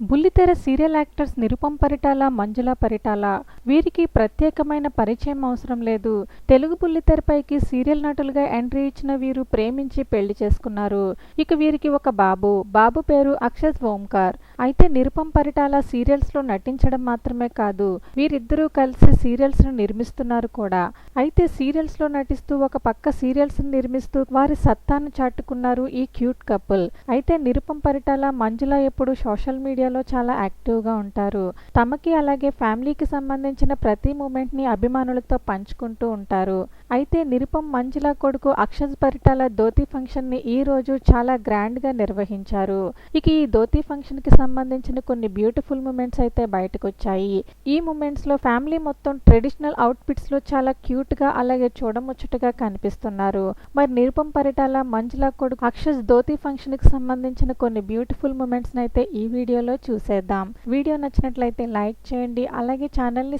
బుల్లితెర serial actors Nirupam Paritala Manjula Paritala వీరికి ప్రత్యేకమైన పరిచయం అవసరం లేదు. తెలుగు బుల్లితెరపైకి సీరియల్ నటులుగా ఎంట్రీ ఇచ్చిన వీరు ప్రేమించి పెళ్ళి చేసుకున్నారు. ఇక వీరికి ఒక బాబు. బాబు పేరు అక్షస్ ఓంకార్. అయితే నిరుపం పరిటాల సీరియల్స్లో నటించడం మాత్రమే కాదు వీరిద్దరూ కలిసి సీరియల్స్ను నిర్మిస్తున్నారు కూడా. అయితే సీరియల్స్లో నటిస్తూ ఒక పక్క సీరియల్స్ని నిర్మిస్తూ వారి సత్తాను చాటుకున్నారు ఈ క్యూట్ కపుల్. అయితే నిరుపం పరిటాల మంజుల ఎప్పుడు సోషల్ మీడియాలో చాలా యాక్టివ్గా ఉంటారు. తమకి అలాగే ఫ్యామిలీకి సంబంధించిన ప్రతి మూమెంట్ని అభిమానులతో పంచుకుంటూ ఉంటారు. అయితే నిరుపం మంజుల కొడుకు అక్షజ్ పరిటాల ధోతి ఫంక్షన్ని ఈ రోజు చాలా గ్రాండ్గా నిర్వహించారు. ఇక ఈ ధోతి ఫంక్షన్కి సంబంధించిన కొన్ని బ్యూటిఫుల్ మూమెంట్స్ అయితే బయటకు వచ్చాయి ఈ మూమెంట్స్లో ఫ్యామిలీ మొత్తం ట్రెడిషనల్ అవుట్ఫిట్స్లో లో చాలా క్యూట్గా అలాగే చూడముచ్చటగా కనిపిస్తున్నారు. మరి నిరుపం పరిటాల మంజుల కొడుకు అక్షజ్ ధోతి ఫంక్షన్కి సంబంధించిన కొన్ని బ్యూటిఫుల్ మూమెంట్స్ అయితే ఈ వీడియోలో చూసేద్దాం. వీడియో నచ్చినట్లయితే లైక్ చేయండి. అలాగే ఛానల్ని